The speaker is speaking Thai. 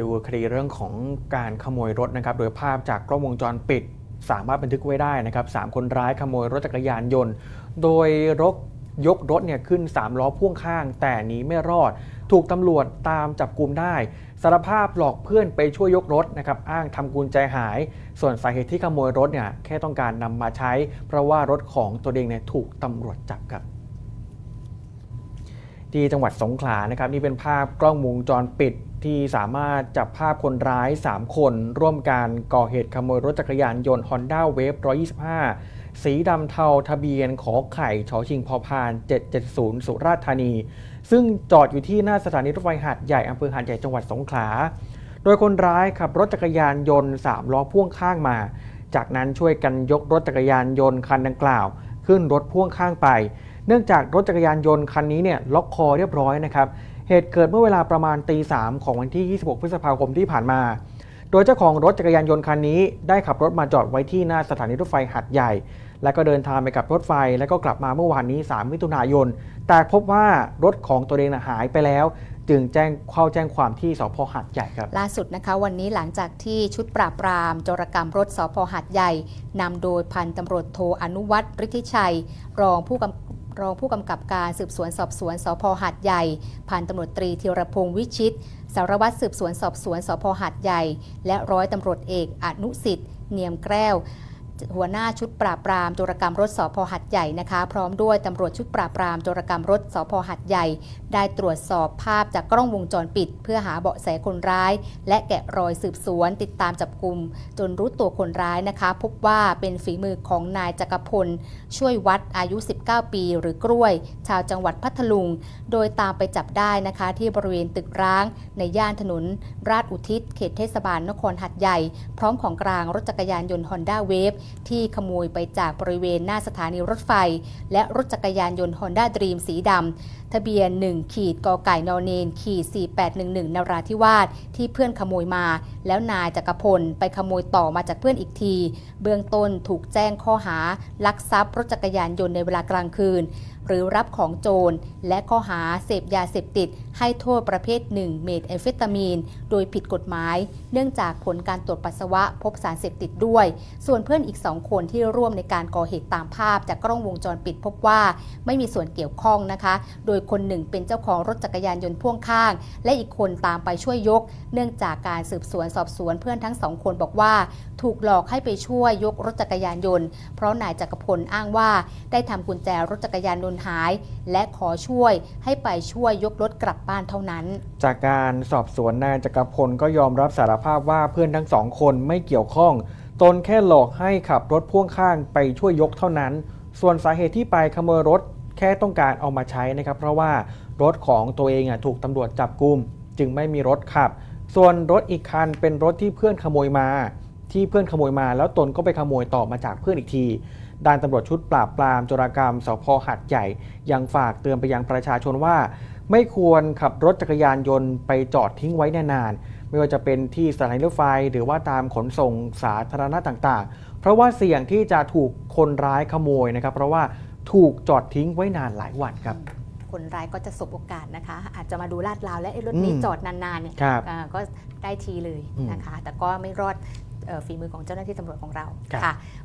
ดูคดีเรื่องของการขโมยรถนะครับ โดยภาพจากกล้องวงจรปิด สามารถบันทึกไว้ได้นะครับสามคนร้ายขโมยรถจักรยานยนต์ โดยรถยกรถเนี่ยขึ้น 3 ล้อพ่วงข้าง แต่หนีไม่รอด ถูกตำรวจตามจับกลุมได้สารภาพหลอกเพื่อนไปช่วยยกรถนะครับอ้างทำกุญแจหาย ส่วนสาเหตุที่ขโมยรถเนี่ยแค่ต้องการนำมาใช้ เพราะว่ารถของตัวเองเนี่ยถูกตำรวจจับครับ ที่จังหวัดสงขลานะครับนี่เป็นภาพกล้องวงจรปิดที่สามารถจับภาพคนร้าย 3 คน ร่วมการก่อเหตุขโมยรถจักรยานยนต์ Honda Wave 125 สีดำเทาทะเบียนขอไข่ชอชิงพอพาน 770 สุราษฎร์ธานี ซึ่งจอดอยู่ที่หน้าสถานีรถไฟหาดใหญ่อำเภอหาดใหญ่จังหวัดสงขลา โดยคนร้ายขับรถจักรยานยนต์ 3 ล้อพ่วงข้างมา จากนั้นช่วยกันยกรถจักรยานยนต์คันดังกล่าว ขึ้นรถพ่วงข้างไป เนื่องจากรถจักรยานยนต์คันนี้เนี่ยล็อกคอเรียบร้อยนะครับ เหตุเกิดเมื่อเวลาประมาณตีสามของวันที่ 26 พฤษภาคมที่ผ่านมา โดยเจ้าของรถจักรยานยนต์คันนี้ได้ขับรถมาจอดไว้ที่หน้าสถานีรถไฟหัดใหญ่ แล้วก็เดินทางไปกับรถไฟ แล้วก็กลับมาเมื่อวานนี้ 3 มิถุนายน แต่พบว่ารถของตัวเองหายไปแล้วจึงแจ้งเข้าแจ้งความที่สพหัดใหญ่ครับ ล่าสุดนะคะวันนี้หลังจากที่ชุดปราบปรามจรกรรมรถสพหัดใหญ่นำโดยพันตำรวจโทอนุวัตรฤทธิชัย รองผู้กำ รองผู้กำกับการสืบสวนสอบสวนสพหัดใหญ่พันตำรวจตรีธีรพงศ์วิชิต สารวัตรสืบสวนสอบสวนสพหัดใหญ่ และร้อยตำรวจเอกอนุสิทธิ์เนียมแก้ว หัวหน้าชุดปราบปรามโจรกรรมรถสพหัดใหญ่นะคะ พร้อมด้วยตำรวจชุดปราบปรามโจรกรรมรถสพหัดใหญ่ ได้ตรวจสอบภาพจากกล้องวงจรปิด เพื่อหาเบาะแสคนร้าย และแกะรอยสืบสวน ติดตามจับกลุ่มจนรู้ตัวคนร้ายนะคะ พบว่าเป็นฝีมือของนายจักรพล ช่วยวัดอายุ 19 ปี หรือกล้วย ชาวจังหวัดพัทลุง โดยตามไปจับได้นะคะ ที่บริเวณตึกร้าง ในย่านถนน ราชอุทิศเขตเทศบาลนครหัดใหญ่ พร้อมของกลางรถจักรยานยนต์ Honda Wave ที่ขโมยไปจากบริเวณหน้าสถานีรถไฟ และรถจักรยานยนต์ Honda Dream สีดำทะเบียน 1 ขีดกอไก่นอเนน ขีด 4811 นราธิวาสที่เพื่อนขโมยมา แล้วนายจักรพลไปขโมยต่อมาจากเพื่อนอีกที เบื้องต้นถูกแจ้งข้อหาลักทรัพย์รถจักรยานยนต์ในเวลากลางคืน หรือรับของโจร และข้อหาเสพยาเสพติด ให้โทษประเภท1เมทแอมเฟตามีน โดยผิดกฎหมาย เนื่องจากผลการตรวจปัสสาวะพบสารเสพติดด้วย ส่วนเพื่อนอีก2คนที่ร่วมในการก่อเหตุตามภาพจากกล้องวงจรปิดพบว่าไม่มีส่วนเกี่ยวข้องนะคะ โดยคนหนึ่งเป็นเจ้าของรถจักรยานยนต์พ่วงข้าง และอีกคนตามไปช่วยยก เนื่องจากการสืบสวนสอบสวนเพื่อนทั้งสองคนบอกว่า ถูกหลอกให้ไปช่วยยกรถจักรยานยนต์ เพราะนายจักรพลอ้างว่าได้ทำกุญแจรถจักรยานยนต์หาย และขอช่วยให้ไปช่วยยกรถกลับบ้านเท่านั้น จากการสอบสวนนายจักรพลก็ยอมรับสารภาพว่าเพื่อนทั้งสองคนไม่เกี่ยวข้อง ตนแค่หลอกให้ขับรถพ่วงข้างไปช่วยยกเท่านั้น ส่วนสาเหตุที่ไปขโมยรถแค่ต้องการเอามาใช้นะครับ เพราะว่ารถของตัวเองถูกตำรวจจับกุม จึงไม่มีรถขับ ส่วนรถอีกคันเป็นรถที่เพื่อนขโมยมา ที่เพื่อนขโมยมา แล้วตนก็ไปขโมยต่อมาจากเพื่อนอีกที ด้านตำรวจชุดปราบปรามโจรกรรมสพหัดใหญ่ ยังฝากเตือนไปยังประชาชนว่า ไม่ควรขับรถจักรยานยนต์ไปจอดทิ้งไว้นานๆไม่ว่าจะเป็นที่สถานีรถไฟ หรือว่าตามขนส่งสาธารณะต่างๆ เพราะว่าเสี่ยงที่จะถูกคนร้ายขโมยนะครับ เพราะว่าถูกจอดทิ้งไว้นานหลายวันครับคนร้ายก็จะสบโอกาสนะคะ อาจจะมาดูลาดราวและไอ้รถนี้อืมจอดนานๆเนี่ยครับอ่าก็ได้ทีเลยนะคะ แต่ก็ไม่รอดเอ่อฝีมือของเจ้าหน้าที่ตำรวจของเราครับค่ะ